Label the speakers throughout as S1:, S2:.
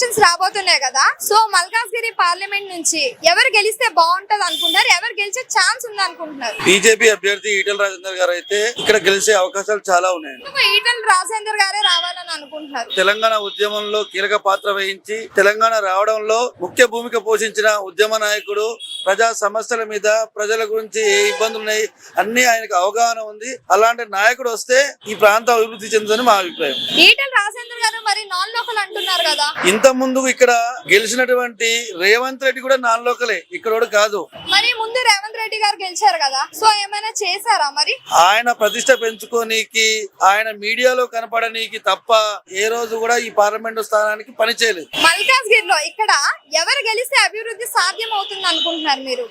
S1: to elections రాబోతున్నాయి కదా. So Malkajgiri parliament నుంచి ఎవరు గెలిస్తే బాగుంటది అనుకుంటున్నారు? ఎవరు గెలిచే ఛాన్స్ ఉంది అనుకుంటున్నారు?
S2: బీజేపీ అభ్యర్థి ఈటల రాజేందర్ గారు అయితే ఇక్కడ గెలిచే అవకాశాలు చాలా ఉన్నాయండి
S1: ఎందుకు ఈటల రాజేందర్ గారే రావాలని అనుకుంటున్నారు.
S2: తెలంగాణ ఉద్యమంలో కీలక పాత్ర వహించి తెలంగాణ రావడంలో ముఖ్య భూమిక పోషించిన ఉద్యమ నాయకుడు ప్రజా సమస్యల మీద ప్రజల గురించి ఏ ఇబ్బందులు ఉన్నాయి అన్ని ఆయనకు అవగాహన ఉంది. అలాంటి నాయకుడు వస్తే ఈ ప్రాంతం అభివృద్ధి చెందుతుందని మా అభిప్రాయం.
S1: ఈటల రాజేందర్ గారు మరి నాన్ లోకల్ అంటున్నారు కదా.
S2: ఇంత ముందు ఇక్కడ గెలిచినటువంటి రేవంత్ రెడ్డి కూడా నాన్ లోకలే. ఇక్కడ కాదు.
S1: మరి ముందు రేవంత్ రెడ్డి గారు గెలిచారు కదా. సో ఏమైనా చేశారా మరి?
S2: ఆయన ప్రతిష్ట పెంచుకోనీకి ఆయన మీడియాలో కనపడనీకి తప్ప ఏ రోజు కూడా ఈ పార్లమెంటు స్థానానికి పని చేయలేదు
S1: మల్కాజ్గిరిలో ఇక్కడ ఎవరు గెలిస్తే అభివృద్ధి సాధ్యం అవుతుంది అనుకుంటున్నారు మీరు?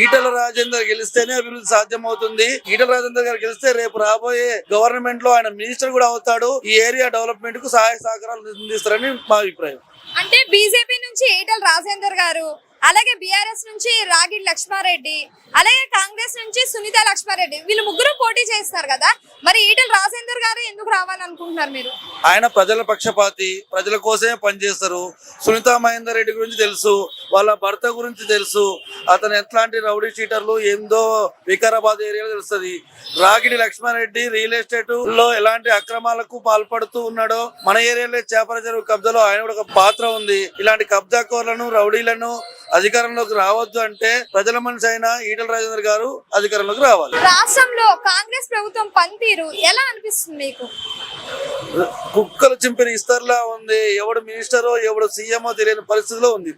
S2: ఈటల రాజేందర్ గెలిస్తేనే అభివృద్ధి సాధ్యమవుతుంది. ఈటల రాజేందర్ గారు గెలిస్తే రేపు రాబోయే గవర్నమెంట్లో ఆయన మినిస్టర్ కూడా అవుతాడు. ఈ ఏరియా డెవలప్మెంట్కు సహాయ సహకారాలు అందిస్తారని మా అభిప్రాయం.
S1: అంటే బీజేపీ నుంచి ఈటల రాజేందర్ గారు అలాగే బీఆర్ఎస్ నుంచి రాగిడి లక్ష్మారెడ్డి అలాగే కాంగ్రెస్ నుంచి సునీత లక్ష్మారెడ్డి వీళ్ళు ముగ్గురు పోటీ చేస్తారు కదా? మరి ఈటల రాజేందర్ గారు ఎందుకు రావాలనుకుంటున్నారు మీరు?
S2: ఆయన ప్రజల పక్షపాతి ప్రజల కోసమే పనిచేస్తారు సునీత మహేందర్ రెడ్డి గురించి తెలుసు వాళ్ళ భర్త గురించి తెలుసు. అతను ఎట్లాంటి రౌడీ చీటర్లు ఏందో వికారాబాద్ ఏరియాలో తెలుస్తుంది. రాగిడి లక్ష్మారెడ్డి రియల్ ఎస్టేట్లో ఎలాంటి అక్రమాలకు పాల్పడుతూ ఉన్నాడో మన ఏరియాలో చేపల చెరువు కబ్జాలో ఆయన కూడా ఒక పాత్ర ఉంది. ఇలాంటి కబ్జాకోర్లను రౌడీలను అధికారంలోకి రావద్దు అంటే ప్రజల మనిషి అయిన ఈటల రాజేందర్ గారు అధికారంలోకి రావాలి.
S1: రాష్ట్రంలో కాంగ్రెస్ ప్రభుత్వం పనితీరు ఎలా అనిపిస్తుంది మీకు?
S2: కుక్కలు చింపిన ఇస్తర్లా ఉంది. ఎవడు మినిస్టరో ఎవడు సీఎమో తెలియని పరిస్థితిలో ఉంది.